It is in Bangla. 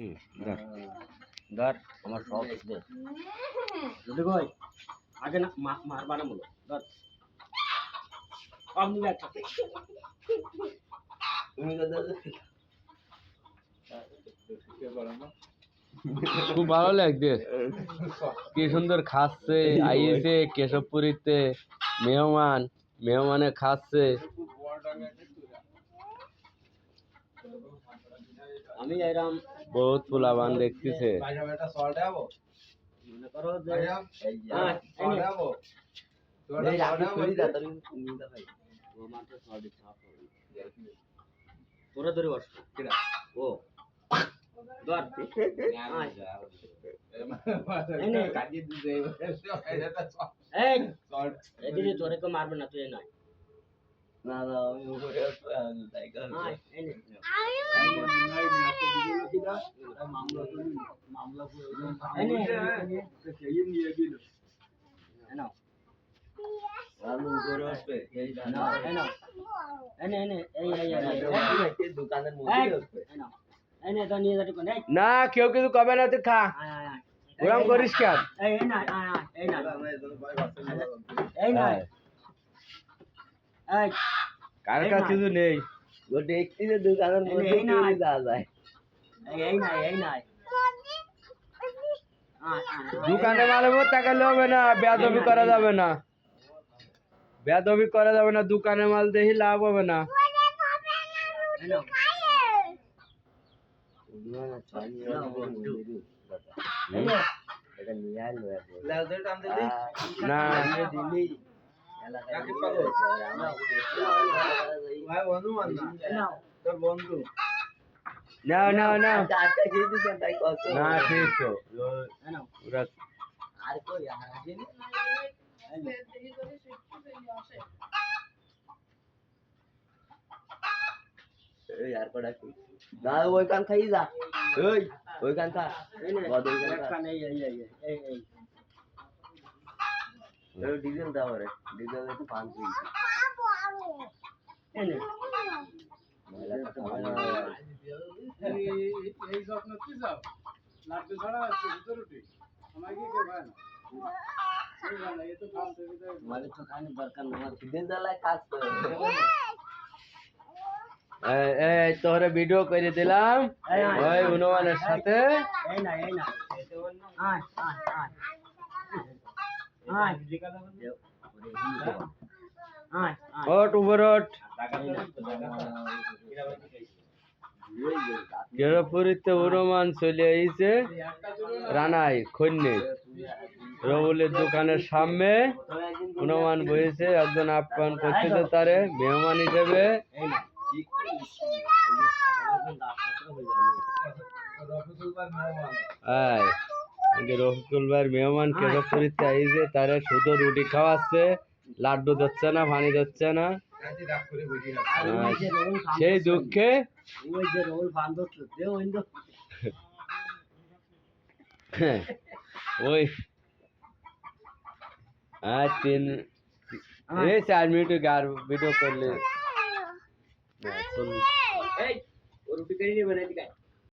হুম ধর। ধর আমার সব দে। যদি কই আগে না মারবা না বলো ধর। সব নিলে একসাথে তুমি দাদা খুব ভালো লাগছে। কি সুন্দর খাচ্ছে আইয়েছে কেশবপুরীতে মেহমান মেহমানে খাচ্ছে। আমি এরম বহুত পোলাবান দেখতেছে। মনে করো যে ধরে বস ও ধর তোরে কেউ মারবে না তুই নয়। না না নে, তো নিয়ে যা না কেউ কিছু কবে না তুই খা। আয়, আয়, আয়। ওরম করিস কেন? এই, এই না, আয়, আয়, এই না, আমরা এখানে ভয় পাচ্ছি না। এই না, হ্যাঁ। কার কাছে কিছু নেই। দেখছি যে দোকানের মধ্যে যায়। এই, এই এই না। আয়, আয়, আয়, দোকানে মাল উপর তাকালে হবে না বেয়াদবি করা যাবে না। বেয়াদবি করা যাবে না দোকানে মাল দেখি লাভ হবে না। না, বন্ধু। নে। না না। না না না আচ্ছা, খেয়ে দিছেন, তাই কষ্ট না ঠিক তো এই আর কই, আসেনি? এই আর কটা কি? দাদা ওই কান খাই যা ওই ওই কান খা এই নে, বদ ওই কান এই, এই, এই, এই, এই, এই। ডিজেল দাও রে ডিজেল একটু পান দিই এই নে। ময়লা কথা। ভালো তোমাদের তো খাওয়ানোর দরকার না আমার। ডিজেল জ্বালায় কাজ করে। এই এই তোরে ভিডিও করে দিলাম। ওই হনুমানের সাথে। না না। ওট উপর ওট কেরপুরিতে হনুমান চলে আইছে রানাই খন্যে রবুলের দোকানের সামনে হনুমান বসেছে একজন আপ্যায়ন করতেছে তারে মেহমান হিসেবে রফিকুল ভাইয়ের মেহমান কেরপুরিতে আইছে তারে শুধু রুটি খাওয়াচ্ছে লাড্ডু দিচ্ছে না পানি দিচ্ছে না আর ওই যে রোল ফান সেই দুঃখে ওই যে রোল ফান ধরছে দে ওই তো ওই আর তিন এই চার মিনিট গার ভিডিও করলে এই ও রুটি করে নিয়ে বেরিয়ে দিকে